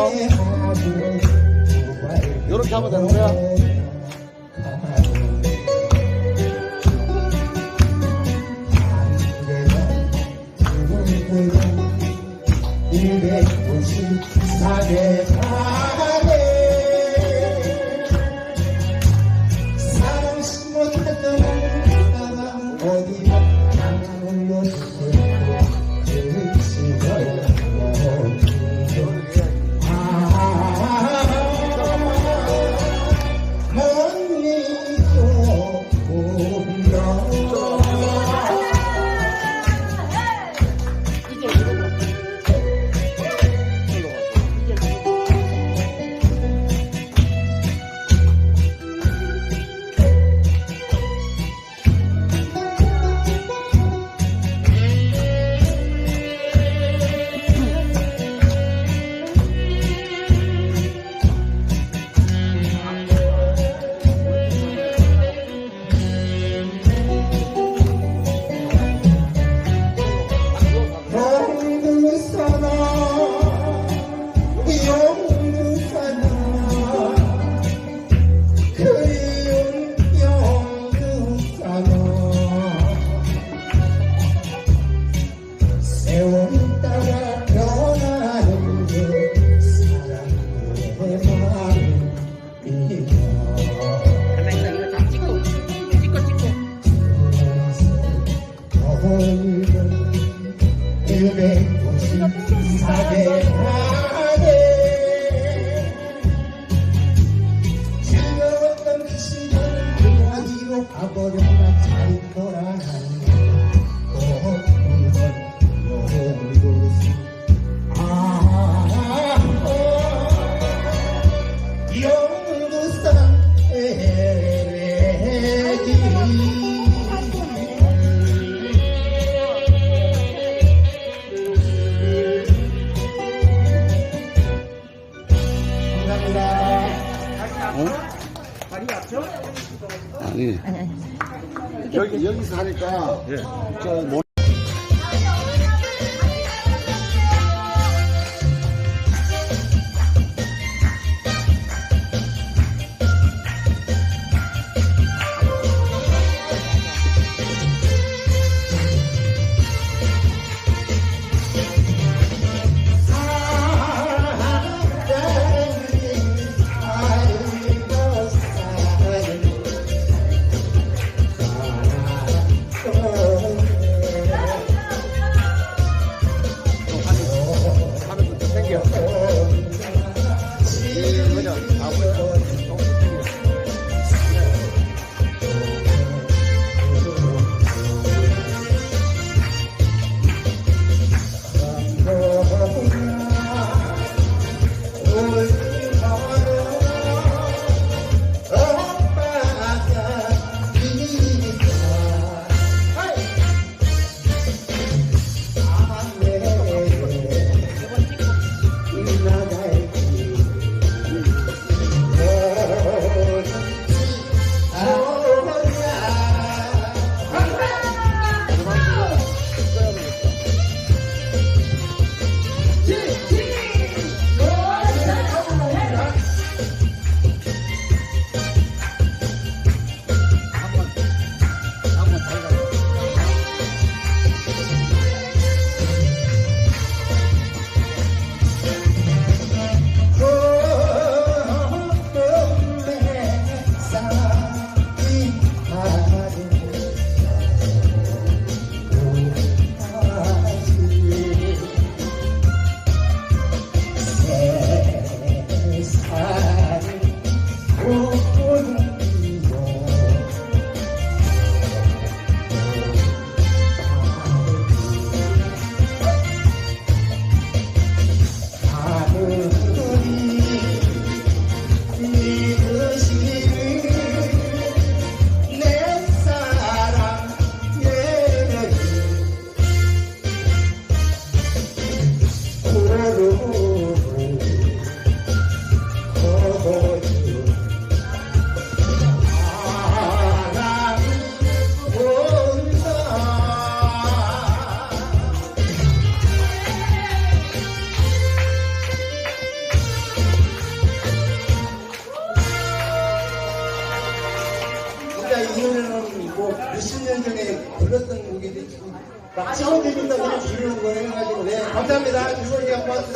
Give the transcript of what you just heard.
어? 요렇게 하면 되는 거야? 어디로 가버렸나 잘 돌아가는 영두산 감사합니다. 어? 아파? 아니. 여기, 여기서 하니까, 저, Yeah. 이혼이고 몇십 년 전에 불렀던 곡인데 지금 막 처음 듣는다고 이러는 거예요. 가지고 네 감사합니다. 주소리 한번.